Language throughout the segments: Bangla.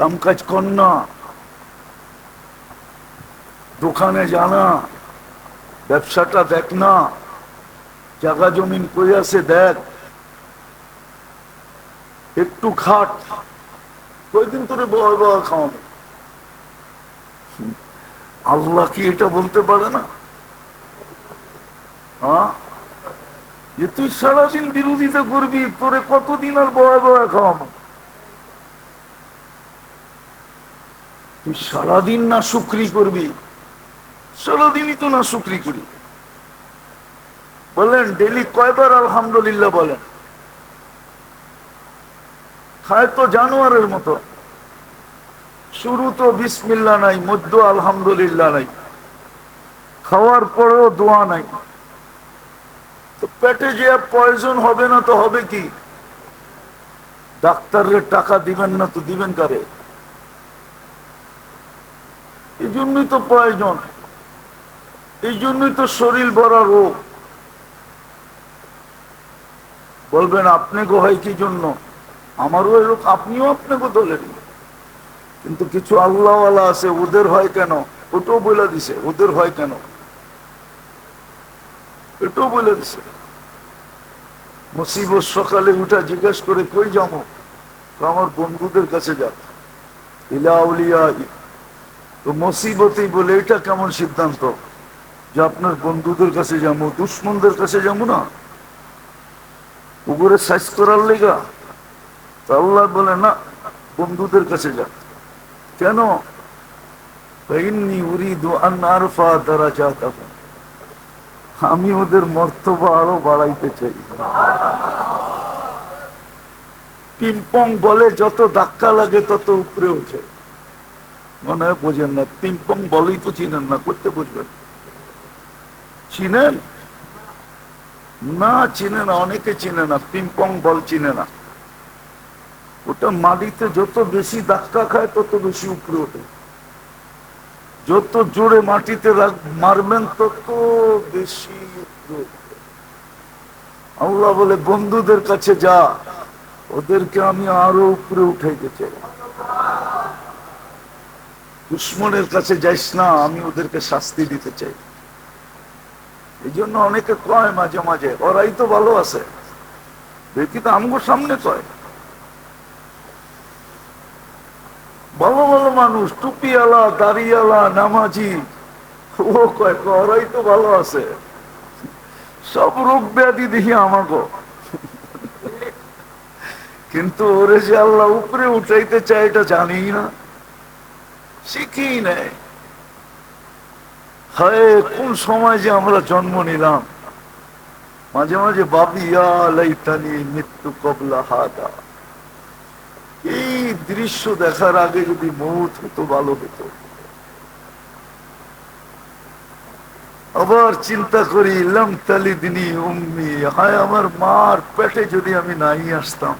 কামকাজ কর না। দোকানে জানা ব্যবসাটা দেখ না। জায়গা জমিন কই আছে দেখ। একটু খাট। কয়দিন তোরে বয় বয় খাওয়ানো আল্লাহ কি এটা বলতে পারে না? হ্যাঁ? যে তুই সারাদিন বিরোধিতা করবি, তোরে কতদিন আর বয়া বয়া খাওয়ানো তুই সারাদিন না শুক্রি করবি? সারাদিনই তো না শুক্রি করি। বলেন, ডেলি কয়বার আলহামদুলিল্লাহ বলেন? খায় তো জানোয়ারের মতো। শুরু তো বিসমিল্লা নাই, মধ্য আলহামদুলিল্লাহ নাই। খাওয়ার পরেও দোয়া নাই। তো পেটে যে পয়জন হবে না তো হবে কি? ডাক্তারের টাকা দিবেন না তো দিবেন কারে এই জন্যই তো প্রয়োজন। এই জন্যই তো শরীর ভরা রোগ। বলবেন, আপনি গো হয় কি জন্য? আমারও এরকম আপনিও আপনাকে দলেন কিন্তু কিছু আল্লাহওয়ালা আছে, ওদের হয় কেন? ওটাও বলে দিছে, ওদের হয় কেন? এটাও বলে দিছে। মুসিবত সকালে উঠা জিজ্ঞেস করে, কই যাব? আমার বন্ধুদের কাছে যাব ইলা উলিয়া তো মসিবতেই বলে, এটা কেমন সিদ্ধান্ত? যে আপনার বন্ধুদের কাছে যাব, দুশ্মনদের কাছে যাব না? উপরে সাইজ করার লেগা? তা আল্লাহ বলে, না, বন্ধুদের কাছে যা। কেন? আমি ওদের মর্তবা আরও বাড়াইতে চাই। পিম্পং বলে, যত ধাক্কা লাগে তত উপরে ওঠে। মনে হয় বোঝেন না পিম্পং বলেই তো চিনেন না, করতে বুঝবেন। চিনেন? না, চিনে না, অনেকে চিনে না পিম্পং বল চিনে না। ওটা মাটিতে যত বেশি ধাক্কা খায়, তত বেশি উপরে ওঠে। যত জোরে মাটিতে মারবেন, তত বেশি। আল্লাহ বলে, বন্ধুদের কাছে যা, ওদেরকে আমি আরও উপরে উঠাইতে চাই। দুশ্মনের কাছে যাইস না, আমি ওদেরকে শাস্তি দিতে চাই। এই জন্য অনেকে কয় মাঝে মাঝে, ওরাই তো ভালো আছে। দেখি তো আমগো সামনে কয়। ভালো ভালো মানুষ, টুপিওয়ালা, দাড়িওয়ালা, নামাজি, ও কয় ওরাই তো ভালো আছে। সব রোগ ব্যাধি দেখি আমাকে কিন্তু ওরে যে আল্লাহ উপরে উঠাইতে চায় এটা জানি না। শিখি নেই। হায়, কোন সময় যে আমরা জন্ম নিলাম। মাঝে মাঝে বাবি লাইতানি মৃত্যু কবলা হাদা। এই দৃশ্য দেখার আগে যদি মৌত হতো, ভালো হতো। আবার চিন্তা করি ইলাম তালি দিনী উম্মি। হায়, আমার মার পেটে যদি আমি নাই আসতাম,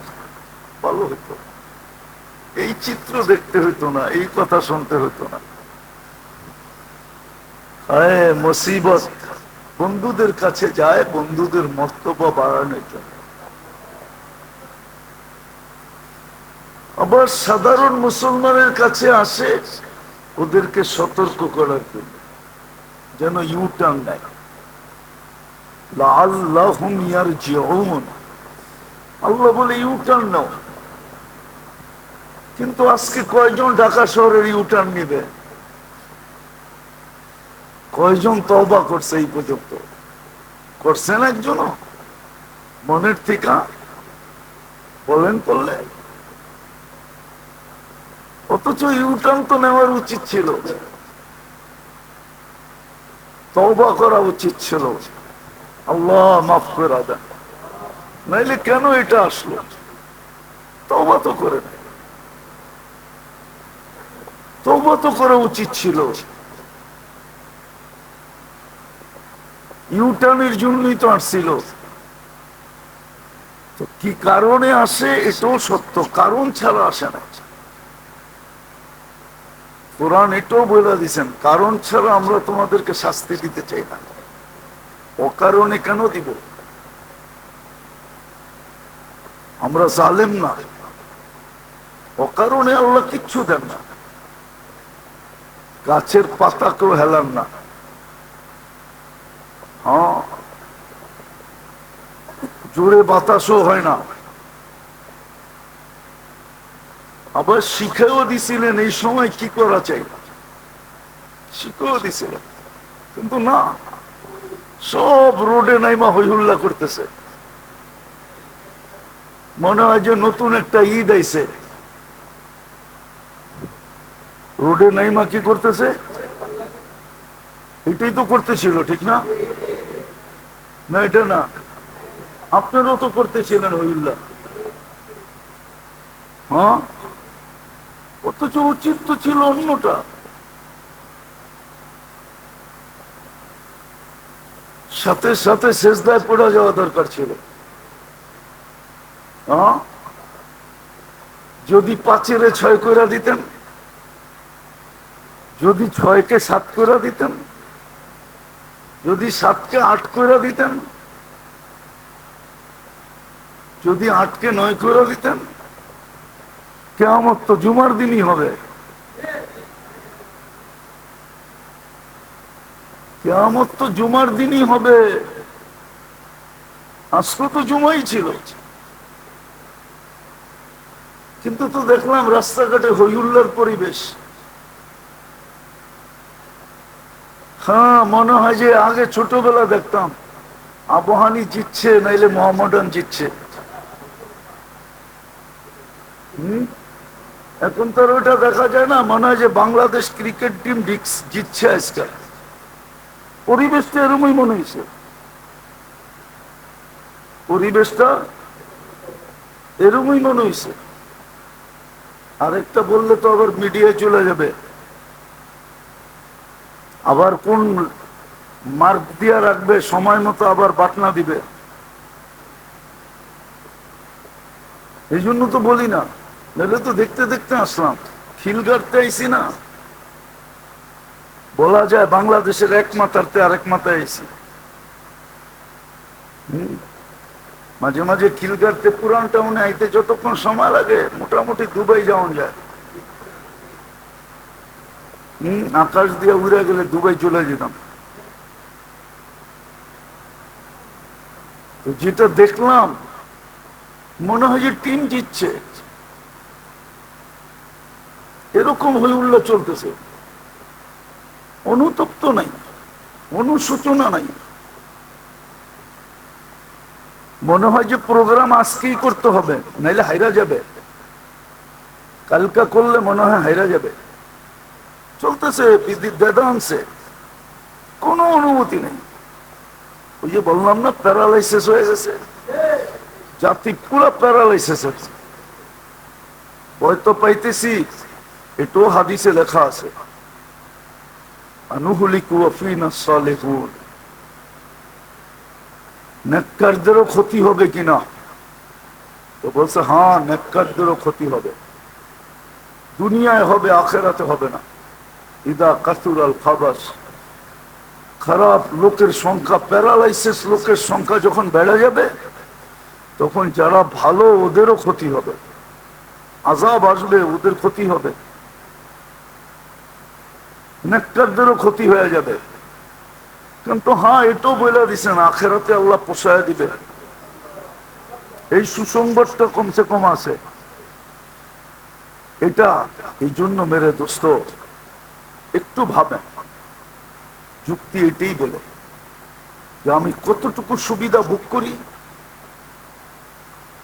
ভালো হতো। এই চিত্র দেখতে হতো না, এই কথা শুনতে হতো না। মুসিবত। বন্ধুদের কাছে যায়, বন্ধুদের মর্তব্য বাড়ানোর জন্য। আবার সাধারণ মুসলমানের কাছে আসে, ওদেরকে সতর্ক করার জন্য। যেন ইউটার্ন নেয় ইয়ারজিউন। আল্লাহ বলে ইউটার্ন নাও। কিন্তু আজকে কয়জন ঢাকা শহরের ইউটার্ন নিবে? কয়জন তওবা করছে এই পর্যন্ত? করছেন একজনও? মনের থেকে বলেন করলে। অথচ ইউটার্ন তো নেওয়ার উচিত ছিল। তওবা করা উচিত ছিল। আল্লাহ মাফ করে দেন। নাইলে কেন এটা আসলো? তওবা তো করে নাই তওবা তো করা উচিত ছিল। ইউটার্নের জন্যই তো আসছিল। কি কারণে আসে এটাও সত্য, কারণ ছাড়া আসে না। কোরআন এটাও বলে দিছেন কারণ ছাড়া আমরা তোমাদেরকে শাস্তি দিতে চাই না। অকারণে কেন দিব? আমরা জালেম না। অকারণে আল্লাহ কিচ্ছু দেন না। গাছের পাতাকেও হেলান না। হ্যাঁ। জোরে বাতাসও হয় না। আবার শিখেও দিছিলেন, এই সময় কি করা চাই? শিখেও দিছিলেন। কিন্তু না, সব রোডে নাইমা হইহুল্লা করতেছে। মনে হয় যে নতুন একটা ঈদ আইছে। রোডে নাইমা কি করতেছে? এটাই তো করতেছিল, ঠিক না? না, এটা না। আপনারও তো করতেছিলেন হইল্লা। হ্যাঁ? অথচ উচিত তো ছিল অন্যটা। সাথে সাথে শেষদায় পড়া যাওয়া দরকার ছিল। হ্যাঁ? যদি পাঁচের ছয় করে দিতেন যদি ছয়কে সাত করে দিতেন, যদি সাতকে আট করে দিতেন, যদি আটকে নয় করে দিতেন কেমন তো জুমার দিনই হবে। কেমন তো জুমার দিনই হবে। আজকে তো জুমাই ছিল। কিন্তু তো দেখলাম রাস্তাঘাটে হইউল্লার পরিবেশ। হ্যাঁ মনে হয় যে আগে ছোটবেলা দেখতাম। আবহানি জিতছে, নাইলে মোহাম্মদান জিতছে। হুম? এখন তো ওটা দেখা যায় না, মনে হয় যে বাংলাদেশ ক্রিকেট টিম জিতছে আজকাল পরিবেশটা এরমই মনে হয়েছে। পরিবেশটা এরমই মনে হয়েছে। আরেকটা বললে তো আবার মিডিয়ায় চলে যাবে। আবার কোন মার্ক দিয়া রাখবে, সময় মতো আবার বাটনা দিবে? এই জন্য তো বলি না। নাহলে তো দেখতে দেখতে আসলাম। খিলগাড়তে আইসি না। বলা যায় বাংলাদেশের এক মাথারতে আরেক মাথায় আইসি। মাঝে মাঝে খিলগাড়তে পুরান টাউনে আইতে যতক্ষণ সময় লাগে, মোটামুটি দুবাই যাওয়া যায়। আকাশ দিয়ে উড়ে গেলে দুবাই চলে যেতাম। যেটা দেখলাম, মনে হয় যে টিম জিতছে। এরকম হয়ে উল্লা চলতেছে। অনুতপ্ত নাই অনুসূচনা নাই। মনে হয় যে প্রোগ্রাম আজকেই করতে হবে, নাইলে হাইরা যাবে। কালকা করলে মনে হয় হাইরা যাবে। চলতেছে, বিদ্যুৎ বেদাংশে কোনো অনুমতি নেই। ওই যে বললাম না, প্যারালাইসিস হয়ে গেছে। জাতি পুরো প্যারালাইসিস হচ্ছে। হয়তো পাইতেছি, এটাও হাদিসে লেখা আছে। আনুহুলিকু আফিনা ক্ষতি হবে কিনা তো বলছে হ্যাঁ নেককারদেরও ক্ষতি হবে। দুনিয়ায় হবে, আখেরাতে হবে না। ইদা কাতুর আল খাবাস। খারাপ লোকের সংখ্যা, প্যারালাইসিস লোকের সংখ্যা যখন বেড়ে যাবে, তখন যারা ভালো ওদেরও ক্ষতি হবে। আজাব আসবে, ওদের ক্ষতি হবে। নেককারদেরও ক্ষতি হয়ে যাবে। কিন্তু হ্যাঁ এটাও বলে দিচ্ছেন আখেরাতে আল্লাহ পোষায় দিবে। এই সুসংবাদটা কমসে কম আছে। এটা এই জন্য মেরে দোস্ত একটু ভাবেন। যুক্তি এটাই বলে যে আমি কতটুকু সুবিধা ভোগ করি,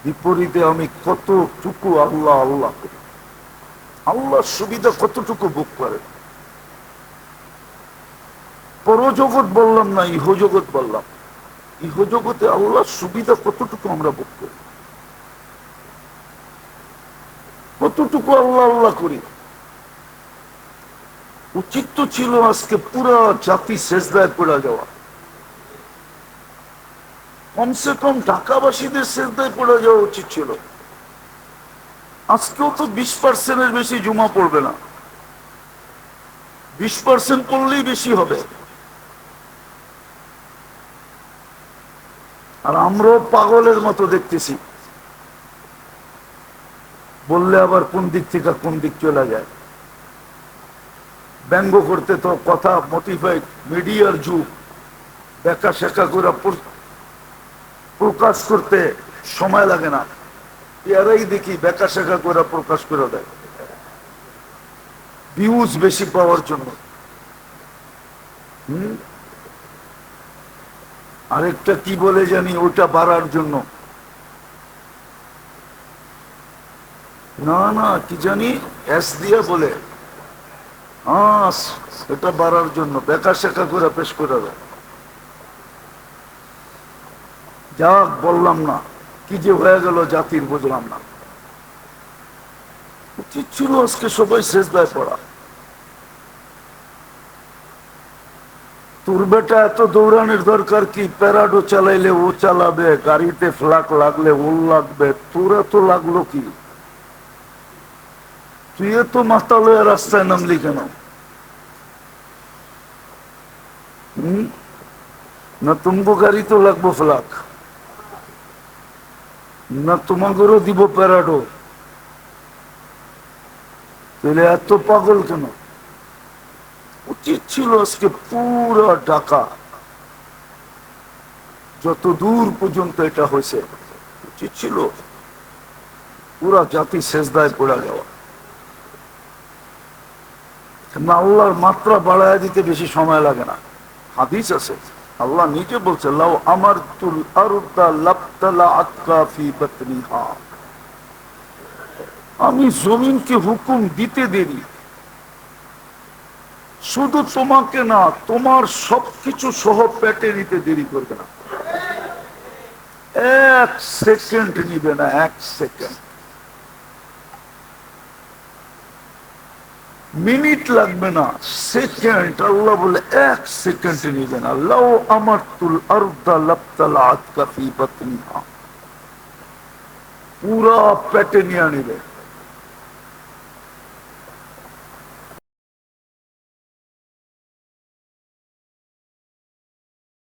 বিপরীতে আমি কতটুকু আল্লাহ আল্লাহ করি। আল্লাহর সুবিধা কতটুকু ভোগ করে পরজগৎ বললাম না, ইহজগৎ বললাম। ইহজগতে আল্লাহর সুবিধা কতটুকু আমরা ভোগ করি? কতটুকু আল্লাহ আল্লাহ করি? উচিত তো ছিল আজকে পুরা জাতি শেষদায় পড়া যাওয়া। কমসে কম ঢাকাবাসীদের শেষদায় পড়া যাওয়া উচিত ছিল। আজকেও তো বিশ পার্সেন্টের বেশি জমা পড়বে না। বিশ পার্সেন্ট পড়লেই বেশি হবে। আর আমরাও পাগলের মতো দেখতেছি। বললে আবার কোন দিক থেকে কোন দিক চলে যায়। ব্যঙ্গ করতে তো কথা মোটিফাইড মিডিয়ার যুগ। দেখা শেখা করে প্রকাশ করতে সময় লাগে না। এরাই দেখি বেকা শেখা করে প্রকাশ করে দেয়। ভিউজ বেশি পাওয়ার জন্য। আরেকটা কি বলে জানি, ওটা বাড়ার জন্য। না না, কি জানি? এস দিয়ে বলে। হ্যাঁ এটা বাড়ার জন্য শেখা করে পেশ করে যাক, বললাম না, কি যে হয়ে গেল জাতির বুঝলাম না। উচিত ছিল আজকে সবাই শেষ দায় পড়া। তোর বেটা এত দৌড়ানোর দরকার কি? প্যারাডো চালাইলে ও চালাবে, গাড়িতে ফ্লাক লাগলে ও লাগবে, তোর এত লাগল কি? তুই এত মাথা লয়ে রাস্তায় নামলি কেন? না তুমগো গাড়ি তো লাগবো ফ্লাক না তোমাদেরও দিব প্যারাডো তাহলে এত পাগল কেন উচিত ছিল আজকে পুরো ঢাকা যত দূর পর্যন্ত এটা হয়েছে উচিত ছিল পুরা জাতি শেষদায় পড়ে যাওয়া আল্লাহর মাত্রা বাড়ায় দিতে বেশি সময় লাগে না। হাদিস আছে, আল্লাহ নিজে বলছে, লাউ আমার তুল আমি জমিনকে হুকুম দিতে দেরি। শুধু তোমাকে না, তোমার সবকিছু সহ পেটে নিতে দেরি করবে না। এক সেকেন্ড নিবে না, এক সেকেন্ড। মিনিট লাগবে না সেকেন্ড আল্লাহ বলে এক সেকেন্ড নিবে না লাও আমার তুল আরদা লাপতালা আতকা ফি বাতনিহা পুরা পেটে নিয়ে নিবে